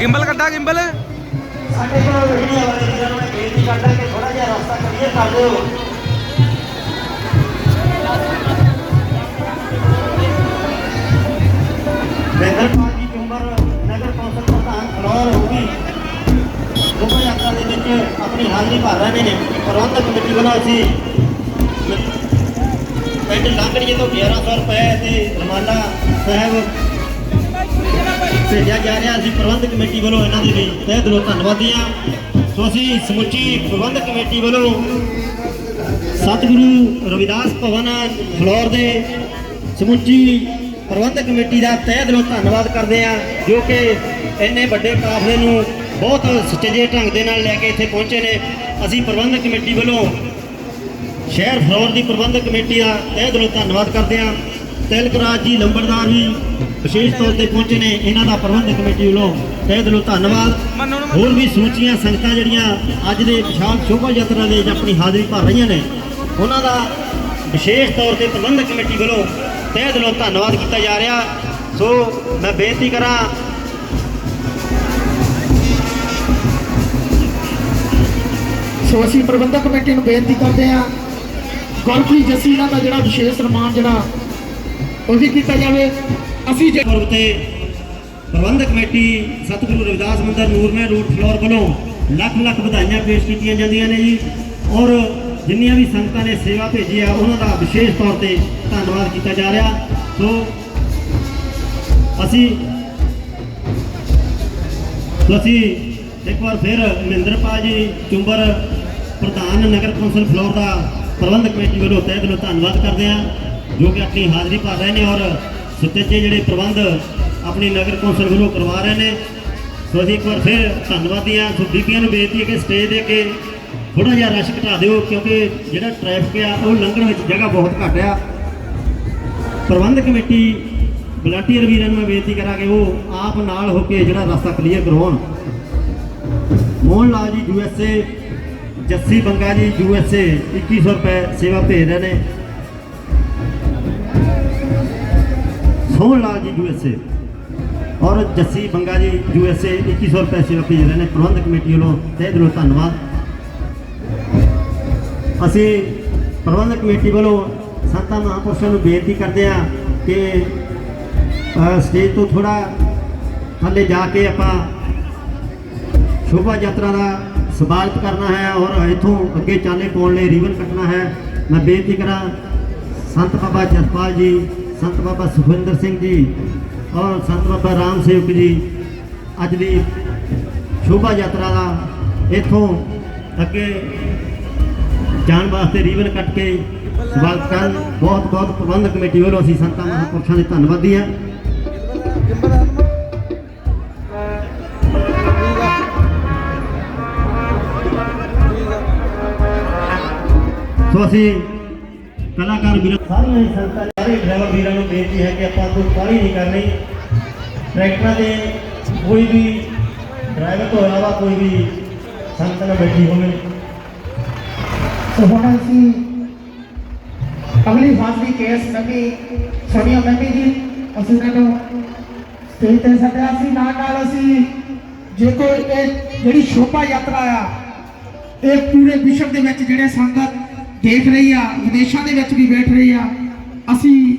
Gimbal ਕੱਢਾ, gimbal. ਸਾਡੇ ਕੋਲ video ਵਾਲੇ ਵੀਰਾਂ ਨੂੰ ਬੇਨਤੀ ਕਰਦਾ ਕਿ ਥੋੜਾ ਜਿਹਾ ਰਸਤਾ ਕਲੀਅਰ ਕਰ ਦਿਓ। ਨਗਰ ਪਾਲਿਕਾ ਚੁੰਬਰ, ਨਗਰ ਕੌਂਸਲ ਪ੍ਰਧਾਨ ਫਲੋਰ ਹੋਗੀ ਲੋਕਾਂ ਯਾਤਰਾ ਦੇ ਵਿੱਚ ਆਪਣੀ ਹਾਜ਼ਰੀ ਭਰ ਰਹੇ ਨੇ। ਪ੍ਰਬੰਧਕ ਕਮੇਟੀ ਵੱਲੋਂ ਅਸੀਂ ਪਿੰਡ ਲਾਂਗੜੀਏ ਤੋਂ 1100 ਰੁਪਏ ਤੇ ਰਮਾਨਾ ਸਾਹਿਬ ਭੇਜਿਆ ਜਾ ਰਿਹਾ ਅਸੀਂ ਪ੍ਰਬੰਧਕ ਕਮੇਟੀ ਵੱਲੋਂ ਇਹਨਾਂ ਦੇ ਲਈ ਤਹਿ ਦਿਲੋਂ ਧੰਨਵਾਦੀ ਹਾਂ। ਸੋ ਅਸੀਂ ਸਮੁੱਚੀ ਪ੍ਰਬੰਧਕ ਕਮੇਟੀ ਵੱਲੋਂ ਸਤਿਗੁਰੂ ਰਵਿਦਾਸ ਭਵਨ ਫਲੋਰ ਦੇ ਸਮੁੱਚੀ ਪ੍ਰਬੰਧਕ ਕਮੇਟੀ ਦਾ ਤਹਿ ਦਿਲੋਂ ਧੰਨਵਾਦ ਕਰਦੇ ਹਾਂ, ਜੋ ਕਿ ਇੰਨੇ ਵੱਡੇ ਕਾਫਲੇ ਨੂੰ ਬਹੁਤ ਸੁਚੱਜੇ ਢੰਗ ਦੇ ਨਾਲ ਲੈ ਕੇ ਇੱਥੇ ਪਹੁੰਚੇ ਨੇ। ਅਸੀਂ ਪ੍ਰਬੰਧਕ ਕਮੇਟੀ ਵੱਲੋਂ ਸ਼ਹਿਰ ਫਲੋਰ ਦੀ ਪ੍ਰਬੰਧਕ ਕਮੇਟੀ ਦਾ ਤਹਿ ਦਿਲੋਂ ਧੰਨਵਾਦ ਕਰਦੇ ਹਾਂ। ਤਿਲਕ ਰਾਜ ਜੀ ਲੰਬੜਦਾਰ ਵੀ ਵਿਸ਼ੇਸ਼ ਤੌਰ ਤੇ ਪਹੁੰਚੇ ਨੇ ਇਹਨਾਂ ਦਾ ਪ੍ਰਬੰਧਕ ਕਮੇਟੀ ਵੱਲੋਂ। ਤਹਿ ਦਿਲੋਂ ਧੰਨਵਾਦ। ਹੋਰ ਵੀ ਸਮੁੱਚੀਆਂ ਸੰਗਤਾਂ ਜਿਹੜੀਆਂ ਅੱਜ ਦੇ ਵਿਸ਼ਾਲ ਸ਼ੋਭਾ ਯਾਤਰਾ ਦੇ ਵਿੱਚ ਆਪਣੀ ਹਾਜ਼ਰੀ ਭਰ ਰਹੀਆਂ ਨੇ, ਉਹਨਾਂ ਦਾ ਵਿਸ਼ੇਸ਼ ਤੌਰ ਤੇ ਪ੍ਰਬੰਧਕ ਕਮੇਟੀ ਵੱਲੋਂ ਤਹਿ ਦਿਲੋਂ ਧੰਨਵਾਦ ਕੀਤਾ ਜਾ ਰਿਹਾ। ਸੋ ਮੈਂ ਬੇਨਤੀ ਕਰਾਂ, ਸੋ ਅਸੀਂ ਪ੍ਰਬੰਧਕ ਕਮੇਟੀ ਨੂੰ ਬੇਨਤੀ ਕਰਦੇ ਹਾਂ, ਗੁਰਪ੍ਰੀਤ ਜੱਸੀ ਇਹਨਾਂ ਦਾ ਜਿਹੜਾ ਵਿਸ਼ੇਸ਼ ਸਨਮਾਨ ਜਿਹੜਾ ਕੋਸ਼ਿਸ਼ ਕੀਤਾ ਜਾਵੇ। ਅਸੀਂ ਜੇ ਪੁਰਬ ਤੇ ਪ੍ਰਬੰਧਕ ਕਮੇਟੀ ਸਤਿਗੁਰੂ ਰਵਿਦਾਸ ਮੰਦਰ ਨੂਰਮੇ ਰੋਡ ਫਲੋਰ ਵੱਲੋਂ ਲੱਖ ਲੱਖ ਵਧਾਈਆਂ ਪੇਸ਼ ਕੀਤੀਆਂ ਜਾਂਦੀਆਂ ਨੇ ਜੀ। ਔਰ ਜਿੰਨੀਆਂ ਵੀ ਸੰਗਤਾਂ ਨੇ ਸੇਵਾ ਭੇਜੀ ਆ, ਉਹਨਾਂ ਦਾ ਵਿਸ਼ੇਸ਼ ਤੌਰ ਤੇ ਧੰਨਵਾਦ ਕੀਤਾ ਜਾ ਰਿਹਾ। ਸੋ, ਅਸੀਂ ਅਸੀਂ ਇੱਕ ਵਾਰ ਫਿਰ ਮਹਿੰਦਰਪਾਲ ਜੀ ਚੁੰਬਰ ਪ੍ਰਧਾਨ ਨਗਰ ਕੌਂਸਲ ਫਲੋਰ ਦਾ ਪ੍ਰਬੰਧਕ ਕਮੇਟੀ ਵੱਲੋਂ ਤਹਿ ਦਿਲੋਂ ਧੰਨਵਾਦ ਕਰਦੇ ਹਾਂ। ਜੋ ਕਿ ਆਪਣੀ ਹਾਜ਼ਰੀ ਭਰ ਰਹੇ ਨੇ ਔਰ ਸੁਚੱਜੇ ਜਿਹੜੇ ਪ੍ਰਬੰਧ ਆਪਣੀ ਨਗਰ ਕੌਂਸਲ ਵੱਲੋਂ ਕਰਵਾ ਰਹੇ ਨੇ। ਸੋ ਅਸੀਂ ਇੱਕ ਵਾਰ ਫਿਰ ਧੰਨਵਾਦੀ ਹਾਂ ਸੋ ਬੀਬੀਆਂ ਨੂੰ ਬੇਨਤੀ ਹੈ ਕਿ ਸਟੇਜ ਦੇ ਕੇ ਥੋੜਾ ਜਿਹਾ ਰਸ਼ ਘਟਾ ਦਿਓ, ਕਿਉਂਕਿ ਜਿਹੜਾ ਟ੍ਰੈਫਿਕ ਆ, ਉਹ ਲੰਘਣ ਵਿੱਚ ਜਗ੍ਹਾ ਬਹੁਤ ਘੱਟ ਆ। ਪ੍ਰਬੰਧਕ ਕਮੇਟੀ ਵਲੰਟੀਅਰ ਵੀਰਾਂ ਨੂੰ ਮੈਂ ਬੇਨਤੀ ਕਰਾਂ ਕਿ ਉਹ ਆਪ ਨਾਲ ਹੋ ਕੇ ਜਿਹੜਾ ਰਸਤਾ ਕਲੀਅਰ ਕਰਵਾਉਣ। Mohan Lal ji, U S A, Jassi Banga ji, U S ਏ 2100 ਰੁਪਏ ਸੇਵਾ ਭੇਜ ਰਹੇ ਨੇ। ਸੋਹਣ ਲਾਲ ਜੀ ਯੂ ਐਸ ਏ। ਔਰ ਜੱਸੀ ਬੰਗਾ ਜੀ, ਯੂ ਐਸ ਏ 2100 ਰੁਪਏ ਸੇਵਾ ਭੇਜ ਰਹੇ ਨੇ। ਪ੍ਰਬੰਧਕ ਕਮੇਟੀ ਵੱਲੋਂ ਤਹਿ ਦਿਲੋਂ ਧੰਨਵਾਦ। ਅਸੀਂ ਪ੍ਰਬੰਧਕ ਕਮੇਟੀ ਵੱਲੋਂ ਸੰਤਾਂ ਮਹਾਂਪੁਰਸ਼ਾਂ ਨੂੰ ਬੇਨਤੀ ਕਰਦੇ ਹਾਂ ਕਿ ਸਟੇਜ ਤੋਂ ਥੋੜਾ ਥੱਲੇ ਜਾ ਕੇ ਆਪਾਂ ਸ਼ੋਭਾ ਯਾਤਰਾ ਦਾ ਸਵਾਗਤ ਕਰਨਾ ਹੈ ਔਰ ਇਥੋਂ ਅੱਗੇ ਚਾਲੇ ਪਾਉਣ ਲਈ ਰੀਵਨ ਕੱਟਣਾ ਹੈ। ਮੈਂ ਬੇਨਤੀ ਕਰਾਂ, ਸੰਤ ਬਾਬਾ ਜਸਪਾਲ ਜੀ ਸੰਤ ਬਾਬਾ ਸੁਖਵਿੰਦਰ ਸਿੰਘ ਜੀ ਔਰ ਸੰਤ ਬਾਬਾ ਰਾਮ ਸੇਵਕ ਜੀ, ਅੱਜ ਦੀ ਸ਼ੋਭਾ ਯਾਤਰਾ ਦਾ ਇਥੋਂ ਅੱਗੇ ਜਾਣ ਵਾਸਤੇ ਰੀਵਨ ਕੱਟ ਕੇ ਸਵਾਗਤ ਕਰਨ ਬਹੁਤ ਬਹੁਤ ਪ੍ਰਬੰਧਕ ਕਮੇਟੀ ਵੱਲੋਂ ਅਸੀਂ ਸੰਤਾਂ, ਮਹਾਂਪੁਰਸ਼ਾਂ ਦੇ ਧੰਨਵਾਦੀ ਹਾਂ। ਸੋ ਅਸੀਂ ਕਲਾਕਾਰ ਵੀਰਾਂ ਸਾਰੀਆਂ ਹੀ ਸਾਰੇ ਡਰਾਈਵਰ ਵੀਰਾਂ ਨੂੰ ਬੇਨਤੀ ਹੈ ਕਿ ਆਪਾਂ ਕੋਈ ਕਾਹਲੀ ਨਹੀਂ ਕਰਨੀ। ਟਰੈਕਟਰਾਂ ਦੇ ਕੋਈ ਵੀ ਡਰਾਈਵਰ ਤੋਂ ਇਲਾਵਾ ਕੋਈ ਵੀ ਸੰਗਤ ਨਾਲ ਬੈਠੀ ਹੋਵੇ। ਸੋ ਹੁਣ ਅਸੀਂ ਅਗਲੀ ਹਾਜ਼ਰੀ ਕੇਸ ਨਵੀ, ਸੋਨੀਆ ਮੈਮੀ ਜੀ, ਅਸੀਂ ਇਹਨਾਂ ਨੂੰ ਸਟੇਜ ਤੇ ਸੱਦਿਆ ਸੀ। ਨਾਲ ਨਾਲ ਅਸੀਂ ਜੇ ਕੋਈ ਇਹ ਜਿਹੜੀ ਸ਼ੋਭਾ ਯਾਤਰਾ ਆ, ਇਹ ਪੂਰੇ ਵਿਸ਼ਵ ਦੇ ਵਿੱਚ ਜਿਹੜੇ ਸੰਗਤ ਦੇਖ ਰਹੀ ਆ, ਵਿਦੇਸ਼ਾਂ ਦੇ ਵਿੱਚ ਵੀ ਬੈਠ ਰਹੀ ਆ ਅਸੀਂ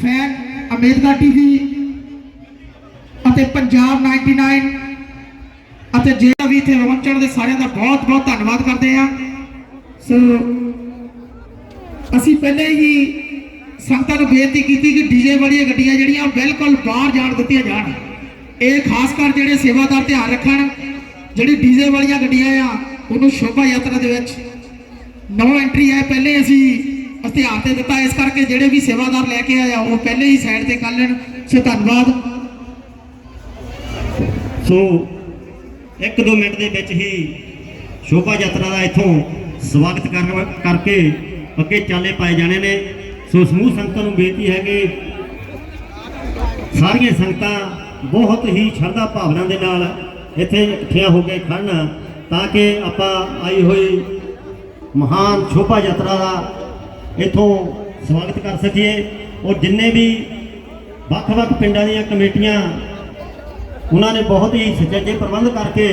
ਫੈਨ ਅਮੇਦਗਾ ਟੀਵੀ ਅਤੇ ਪੰਜਾਬ 99 ਅਤੇ ਜਿਹੜਾ ਵੀ ਇੱਥੇ ਪਹੁੰਚਣ ਦੇ ਸਾਰਿਆਂ ਦਾ ਬਹੁਤ ਬਹੁਤ ਧੰਨਵਾਦ ਕਰਦੇ ਆ ਸੋ ਅਸੀਂ ਪਹਿਲੇ ਹੀ ਸੰਗਤਾਂ ਨੂੰ ਬੇਨਤੀ ਕੀਤੀ ਕਿ ਡੀਜੇ ਵਾਲੀਆਂ ਗੱਡੀਆਂ ਜਿਹੜੀਆਂ ਬਿਲਕੁਲ ਬਾਹਰ ਜਾਣ ਦਿੱਤੀਆਂ ਜਾਣ। ਇਹ ਖਾਸ ਕਰ ਜਿਹੜੇ ਸੇਵਾਦਾਰ ਧਿਆਨ ਰੱਖਣ, ਜਿਹੜੀ ਡੀਜੇ ਵਾਲੀਆਂ ਗੱਡੀਆਂ ਆ, ਉਹਨੂੰ ਸ਼ੋਭਾ ਯਾਤਰਾ ਦੇ ਵਿੱਚ ਨੋ ਐਂਟਰੀ ਹੈ। ਪਹਿਲੇ ਅਸੀਂ ਇਸ਼ਤਿਹਾਰ ਤੇ ਦਿੱਤਾ। ਇਸ ਕਰਕੇ ਜਿਹੜੇ ਵੀ ਸੇਵਾਦਾਰ ਲੈ ਕੇ ਆਇਆ, ਉਹ ਪਹਿਲੇ ਹੀ ਸਾਈਡ ਤੇ ਕਰ ਲੈਣ। ਸੋ ਧੰਨਵਾਦ। ਸੋ ਇੱਕ ਦੋ ਮਿੰਟ ਦੇ ਵਿੱਚ ਹੀ ਸ਼ੋਭਾ ਯਾਤਰਾ ਦਾ ਇੱਥੋਂ ਸਵਾਗਤ ਕਰ ਕਰਕੇ ਅੱਗੇ ਚਾਲੇ ਪਾਏ ਜਾਣੇ ਨੇ। ਸੋ ਸਮੂਹ ਸੰਗਤਾਂ ਨੂੰ ਬੇਨਤੀ ਹੈ ਕਿ ਸਾਰੀਆਂ ਸੰਗਤਾਂ ਬਹੁਤ ਹੀ ਸ਼ਰਧਾ ਭਾਵਨਾ ਦੇ ਨਾਲ ਇੱਥੇ ਇਕੱਠੀਆਂ ਹੋ ਕੇ ਖੜਨ ਤਾਂ ਕਿ ਆਪਾਂ ਆਈ ਹੋਈ ਮਹਾਨ ਸ਼ੋਭਾ ਯਾਤਰਾ ਦਾ ਇੱਥੋਂ ਸਵਾਗਤ ਕਰ ਸਕੀਏ ਔਰ ਜਿੰਨੇ ਵੀ ਵੱਖ-ਵੱਖ ਪਿੰਡਾਂ ਦੀਆਂ ਕਮੇਟੀਆਂ ਉਹਨਾਂ ਨੇ ਬਹੁਤ ਹੀ ਸੁਚੱਜੇ ਪ੍ਰਬੰਧ ਕਰਕੇ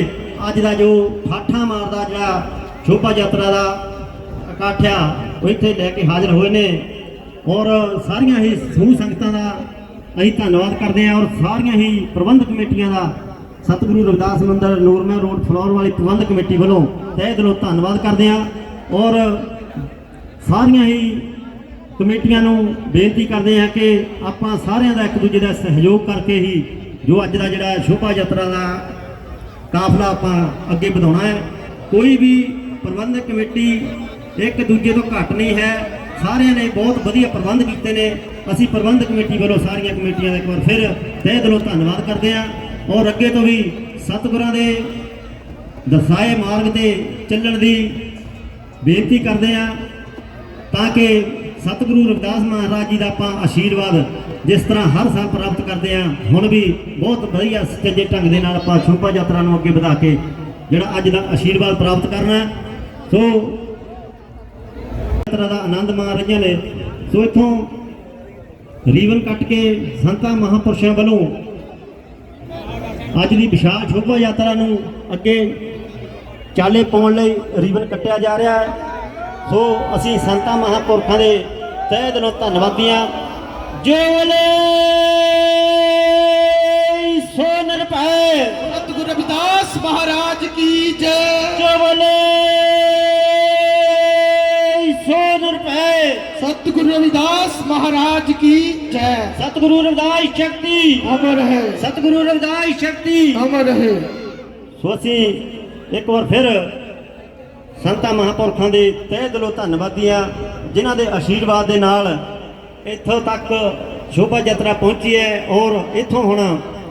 ਅੱਜ ਦਾ ਜੋ ਠਾਠਾ ਮਾਰਦਾ ਜਿਹੜਾ ਸ਼ੋਭਾ ਯਾਤਰਾ ਦਾ ਇਕੱਠਿਆ ਉਹ ਇੱਥੇ ਲੈ ਕੇ ਹਾਜ਼ਰ ਹੋਏ ਨੇ ਔਰ ਸਾਰੀਆਂ ਹੀ ਸਮੂਹ ਸੰਗਤਾਂ ਦਾ ਅਸੀਂ ਧੰਨਵਾਦ ਕਰਦੇ ਹਾਂ ਔਰ ਸਾਰੀਆਂ ਹੀ ਪ੍ਰਬੰਧਕ ਕਮੇਟੀਆਂ ਦਾ ਸਤਿਗੁਰੂ ਰਵਿਦਾਸ ਮੰਦਰ ਨੂਰਮਹਿ ਰੋਡ ਫਲੋਰ ਵਾਲੀ ਪ੍ਰਬੰਧਕ ਕਮੇਟੀ ਵੱਲੋਂ ਤਹਿ ਦਿਲੋਂ ਧੰਨਵਾਦ ਕਰਦੇ ਹਾਂ ਔਰ ਸਾਰੀਆਂ ਹੀ ਕਮੇਟੀਆਂ ਨੂੰ ਬੇਨਤੀ ਕਰਦੇ ਹਾਂ ਕਿ ਆਪਾਂ ਸਾਰਿਆਂ ਦਾ ਇੱਕ ਦੂਜੇ ਦਾ ਸਹਿਯੋਗ ਕਰਕੇ ਹੀ ਜੋ ਅੱਜ ਦਾ ਜਿਹੜਾ ਸ਼ੋਭਾ ਯਾਤਰਾ ਦਾ ਕਾਫਲਾ ਆਪਾਂ ਅੱਗੇ ਵਧਾਉਣਾ ਹੈ, ਕੋਈ ਵੀ ਪ੍ਰਬੰਧਕ ਕਮੇਟੀ ਇੱਕ ਦੂਜੇ ਤੋਂ ਘੱਟ ਨਹੀਂ ਹੈ। ਸਾਰਿਆਂ ਨੇ ਬਹੁਤ ਵਧੀਆ ਪ੍ਰਬੰਧ ਕੀਤੇ ਨੇ। ਅਸੀਂ ਪ੍ਰਬੰਧਕ ਕਮੇਟੀ ਵੱਲੋਂ ਸਾਰੀਆਂ ਕਮੇਟੀਆਂ ਦਾ ਇੱਕ ਵਾਰ ਫਿਰ ਤਹਿ ਦਿਲੋਂ ਧੰਨਵਾਦ ਕਰਦੇ ਹਾਂ। ਔਰ ਅੱਗੇ ਤੋਂ ਵੀ ਸਤਿਗੁਰਾਂ ਦੇ ਦਰਸਾਏ ਮਾਰਗ ਤੇ ਚੱਲਣ ਦੀ ਬੇਨਤੀ ਕਰਦੇ ਹਾਂ। ਤਾਂ ਕਿ ਸਤਿਗੁਰੂ ਰਵਿਦਾਸ ਮਹਾਰਾਜ ਜੀ ਦਾ ਆਪਾਂ ਆਸ਼ੀਰਵਾਦ ਜਿਸ ਤਰ੍ਹਾਂ ਹਰ ਸਾਲ ਪ੍ਰਾਪਤ ਕਰਦੇ ਹਾਂ, ਹੁਣ ਵੀ ਬਹੁਤ ਵਧੀਆ ਸੱਚੇ ਢੰਗ ਦੇ ਨਾਲ ਆਪਾਂ ਸ਼ੋਭਾ ਯਾਤਰਾ ਨੂੰ ਅੱਗੇ ਵਧਾ ਕੇ ਜਿਹੜਾ ਅੱਜ ਦਾ ਆਸ਼ੀਰਵਾਦ ਪ੍ਰਾਪਤ ਕਰਨਾ ਸੋ ਯਾਤਰਾ ਦਾ ਆਨੰਦ ਮਾਣ ਰਹੀਆਂ ਨੇ। ਸੋ ਇਥੋਂ ਰੀਵਨ ਕੱਟ ਕੇ ਸੰਤਾਂ ਮਹਾਪੁਰਸ਼ਾਂ ਵੱਲੋਂ ਅੱਜ ਦੀ ਵਿਸ਼ਾਲ ਸ਼ੋਭਾ ਯਾਤਰਾ ਨੂੰ ਅੱਗੇ ਚਾਲੇ ਪਾਉਣ ਲਈ ਰੀਵਨ ਕੱਟਿਆ ਜਾ ਰਿਹਾ ਹੈ। ਸੋ ਅਸੀਂ ਸੰਤਾਂ ਮਹਾਂਪੁਰਖਾਂ ਦੇ ਤਹਿ ਦਿਲੋਂ ਧੰਨਵਾਦੀ ਹਾਂ ਜੋਲੇ ਸੋ ਨਿਰਭੈ ਸਤਿਗੁਰੂ ਰਵਿਦਾਸ ਮਹਾਰਾਜ ਕੀ ਜੈ। ਜੋਲੇ ਸੋ ਨਿਰਭੈ ਸਤਿਗੁਰੂ ਰਵਿਦਾਸ ਮਹਾਰਾਜ ਕੀ ਜੈ। ਸਤਿਗੁਰੂ ਰਵਿਦਾਸ ਸ਼ਕਤੀ। ਅਮਰ ਹੈ। ਸਤਿਗੁਰੂ ਰਵਿਦਾਸ ਸ਼ਕਤੀ। ਅਮਰ ਹੈ। ਸੋ ਅਸੀਂ ਇੱਕ ਵਾਰ ਫਿਰ ਸੰਤਾਂ ਮਹਾਂਪੁਰਖਾਂ ਦੇ ਤਹਿ ਦਿਲੋਂ ਧੰਨਵਾਦੀ ਹਾਂ ਜਿਨ੍ਹਾਂ ਦੇ ਆਸ਼ੀਰਵਾਦ ਦੇ ਨਾਲ ਇੱਥੋਂ ਤੱਕ ਸ਼ੋਭਾ ਯਾਤਰਾ ਪਹੁੰਚੀ ਹੈ ਔਰ ਇੱਥੋਂ ਹੁਣ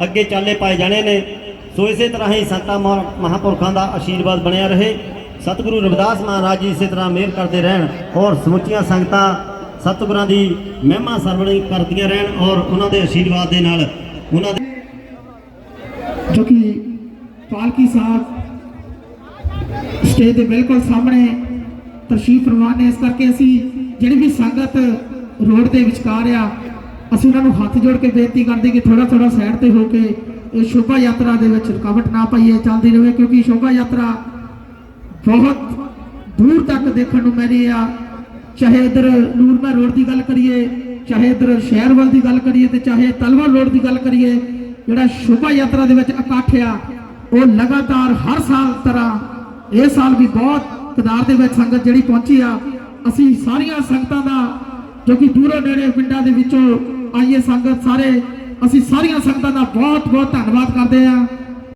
ਅੱਗੇ ਚਾਲੇ ਪਾਏ ਜਾਣੇ ਨੇ। ਸੋ ਇਸੇ ਤਰ੍ਹਾਂ ਹੀ ਸੰਤਾਂ ਮਹਾ- ਮਹਾਂਪੁਰਖਾਂ ਦਾ ਆਸ਼ੀਰਵਾਦ ਬਣਿਆ ਰਹੇ। ਸਤਿਗੁਰੂ ਰਵਿਦਾਸ ਮਹਾਰਾਜ ਜੀ ਇਸੇ ਤਰ੍ਹਾਂ ਮਿਹਰ ਕਰਦੇ ਰਹਿਣ ਔਰ ਸਮੁੱਚੀਆਂ ਸੰਗਤਾਂ ਸਤਿਗੁਰਾਂ ਦੀ ਮਹਿਮਾ ਸਰਵਣੀ ਕਰਦੀਆਂ ਰਹਿਣ ਔਰ ਉਹਨਾਂ ਦੇ ਆਸ਼ੀਰਵਾਦ ਦੇ ਨਾਲ ਉਹਨਾਂ ਦੇ ਜੋ ਕਿ ਪਾਲਕੀ ਸਾਹਿਬ ਸਟੇਜ ਦੇ ਬਿਲਕੁਲ ਸਾਹਮਣੇ ਤਰਸ਼ੀਫ ਫਰਮਾਨ ਨੇ ਇਸ ਕਰਕੇ ਅਸੀਂ ਜਿਹੜੀ ਵੀ ਸੰਗਤ ਰੋਡ ਦੇ ਵਿਚਕਾਰ ਆ, ਅਸੀਂ ਉਹਨਾਂ ਨੂੰ ਹੱਥ ਜੋੜ ਕੇ ਬੇਨਤੀ ਕਰਦੇ ਕਿ ਥੋੜਾ ਥੋੜਾ ਸਾਈਡ ਤੇ ਹੋ ਕੇ ਇਹ ਸ਼ੋਭਾ ਯਾਤਰਾ ਦੇ ਵਿੱਚ ਰੁਕਾਵਟ ਨਾ ਪਾਈਏ, ਚੱਲਦੀ ਰਹੇ ਕਿਉਂਕਿ ਸ਼ੋਭਾ ਯਾਤਰਾ ਬਹੁਤ ਦੂਰ ਤੱਕ ਦੇਖਣ ਨੂੰ ਮਿਲੀ ਆ। ਚਾਹੇ ਇਧਰ ਨੂਰਮਹਿ ਰੋਡ ਦੀ ਗੱਲ ਕਰੀਏ, ਚਾਹੇ ਇਧਰ ਸ਼ਹਿਰਵਲ ਦੀ ਗੱਲ ਕਰੀਏ ਤੇ ਚਾਹੇ ਤਲਵਰ ਰੋਡ ਦੀ ਗੱਲ ਕਰੀਏ, ਜਿਹੜਾ ਸ਼ੋਭਾ ਯਾਤਰਾ ਦੇ ਵਿੱਚ ਇਕੱਠ ਆ, ਉਹ ਲਗਾਤਾਰ ਹਰ ਸਾਲ ਤਰ੍ਹਾਂ ਇਹ ਸਾਲ ਵੀ ਬਹੁਤ ਕਦਾਰ ਦੇ ਵਿੱਚ ਸੰਗਤ ਜਿਹੜੀ ਪਹੁੰਚੀ ਆ, ਅਸੀਂ ਸਾਰੀਆਂ ਸੰਗਤਾਂ ਦਾ, ਜੋ ਕਿ ਦੂਰੋਂ ਨੇੜੇ ਪਿੰਡਾਂ ਦੇ ਵਿੱਚੋਂ ਆਈਏ ਸੰਗਤ ਸਾਰੇ, ਅਸੀਂ ਸਾਰੀਆਂ ਸੰਗਤਾਂ ਦਾ ਬਹੁਤ ਬਹੁਤ ਧੰਨਵਾਦ ਕਰਦੇ ਹਾਂ।